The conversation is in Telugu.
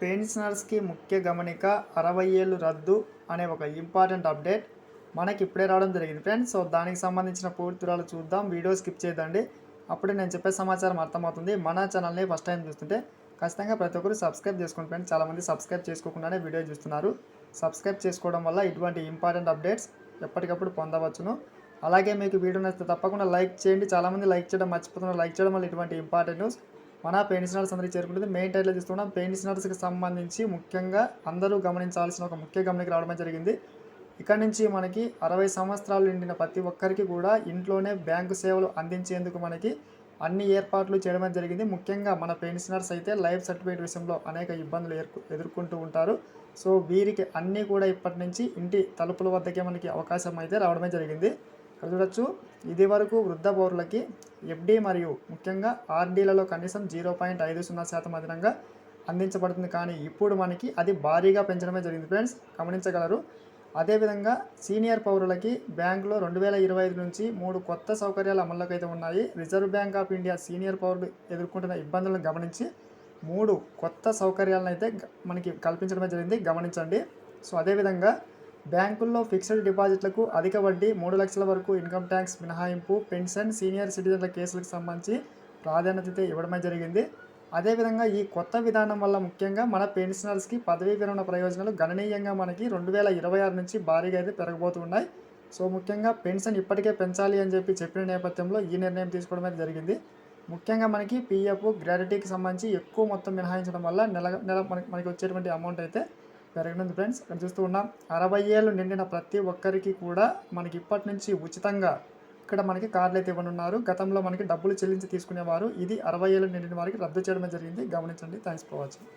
పెన్షనర్స్కి ముఖ్య గమనిక అరవై ఏళ్ళు రద్దు అనే ఒక ఇంపార్టెంట్ అప్డేట్ మనకి ఇప్పుడే రావడం జరిగింది. ఫ్రెండ్స్ సో దానికి సంబంధించిన పూర్తి వివరాలు చూద్దాం. వీడియో స్కిప్ చేయదండి. అప్పుడే నేను చెప్పే సమాచారం అర్థమవుతుంది. మన ఛానల్ని ఫస్ట్ టైం చూస్తుంటే ఖచ్చితంగా ప్రతి ఒక్కరు సబ్స్క్రైబ్ చేసుకోండి ఫ్రెండ్స్ చాలామంది సబ్స్క్రైబ్ చేసుకోకుండానే వీడియో చూస్తున్నారు. సబ్స్క్రైబ్ చేసుకోవడం వల్ల ఇటువంటి ఇంపార్టెంట్ అప్డేట్స్ ఎప్పటికప్పుడు పొందవచ్చును. అలాగే మీకు వీడియో నచ్చితే తప్పకుండా లైక్ చేయండి. చాలామంది లైక్ చేయడం మర్చిపోతున్నారు. లైక్ చేయడం వల్ల ఇటువంటి ఇంపార్టెంట్ న్యూస్ మన పెన్షనర్స్ అందరికీ చేరుకుంటుంది. మెయిన్ టైటిల్ చూస్తున్నాం పెన్షనర్స్కి సంబంధించి ముఖ్యంగా అందరూ గమనించాల్సిన ఒక ముఖ్య గమనిక రావడం జరిగింది. ఇక్కడ నుంచి మనకి అరవై సంవత్సరాలు నిండిన ప్రతి ఒక్కరికి కూడా ఇంట్లోనే బ్యాంకు సేవలు అందించేందుకు మనకి అన్ని ఏర్పాట్లు చేయడం జరిగింది. ముఖ్యంగా మన పెన్షనర్స్ అయితే లైఫ్ సర్టిఫికేట్ విషయంలో అనేక ఇబ్బందులు ఎదుర్కొ ఎదుర్కొంటూ ఉంటారు. సో వీరికి అన్నీ కూడా ఇప్పటి నుంచి ఇంటి తలుపుల వద్దకే మనకి అవకాశం అయితే రావడమే జరిగింది. ఇక్కడ చూడొచ్చు ఇది వరకు వృద్ధ పౌరులకి ఎఫ్డి మరియు ముఖ్యంగా ఆర్డీలలో కనీసం జీరో పాయింట్ ఐదు సున్నా శాతం అదనంగా అందించబడుతుంది. కానీ ఇప్పుడు మనకి అది భారీగా పెంచడమే జరిగింది ఫ్రెండ్స్. గమనించగలరు. అదేవిధంగా సీనియర్ పౌరులకి బ్యాంకులో రెండు వేల ఇరవై ఐదు నుంచి మూడు కొత్త సౌకర్యాలు అమల్లోకి అయితే ఉన్నాయి. Reserve bank of India senior పౌరులు ఎదుర్కొంటున్న ఇబ్బందులను గమనించి మూడు కొత్త సౌకర్యాలను అయితే మనకి కల్పించడమే జరిగింది. గమనించండి. సో అదేవిధంగా బ్యాంకుల్లో ఫిక్స్డ్ డిపాజిట్లకు అధిక వడ్డీ మూడు లక్షల వరకు ఇన్కమ్ ట్యాక్స్ మినహాయింపు పెన్షన్ సీనియర్ సిటిజన్ల కేసులకు సంబంధించి ప్రాధాన్యత ఇవ్వడమే జరిగింది. అదేవిధంగా ఈ కొత్త విధానం వల్ల ముఖ్యంగా మన పెన్షనర్స్కి పదవీ విరమణ ప్రయోజనాలు గణనీయంగా మనకి రెండు వేల ఇరవై ఆరు నుంచి భారీగా అయితే పెరగబోతున్నాయి. సో ముఖ్యంగా పెన్షన్ ఇప్పటికే పెంచాలి అని చెప్పి చెప్పిన నేపథ్యంలో ఈ నిర్ణయం తీసుకోవడం అయితే జరిగింది. ముఖ్యంగా మనకి పీఎఫ్ గ్రాడ్యుటీకి సంబంధించి ఎక్కువ మొత్తం మినహాయించడం వల్ల నెల నెల మనకి మనకి వచ్చేటువంటి అమౌంట్ అయితే పెరగనుంది ఫ్రెండ్స్. ఇక్కడ చూస్తూ ఉన్నాం. అరవై ఏళ్ళు నిండిన ప్రతి ఒక్కరికి కూడా మనకి ఇప్పటి నుంచి ఉచితంగా ఇక్కడ మనకి కార్డులు అయితే ఇవ్వనున్నారు. గతంలో మనకి డబ్బులు చెల్లించి తీసుకునేవారు. ఇది అరవై ఏళ్ళు నిండిన వారికి రద్దు చేయడమే జరిగింది. గమనించండి. Thanks for watching.